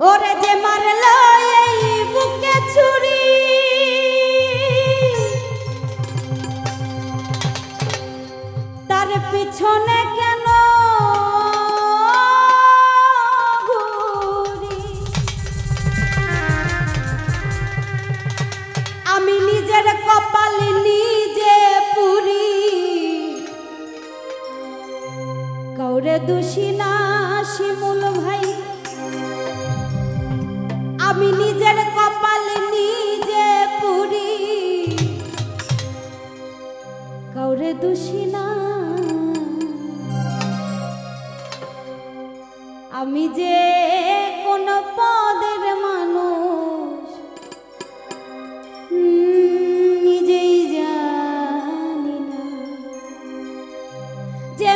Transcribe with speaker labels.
Speaker 1: ওরে যে মারল এই বুকে ছুরি। তার পিছনে কেন আমি নিজের কপাল নিজে পুরি। কাউরে দোষী না, শিমুল দোষী না। আমি যে কোন পদের মানুষ নিজেই জানি না যে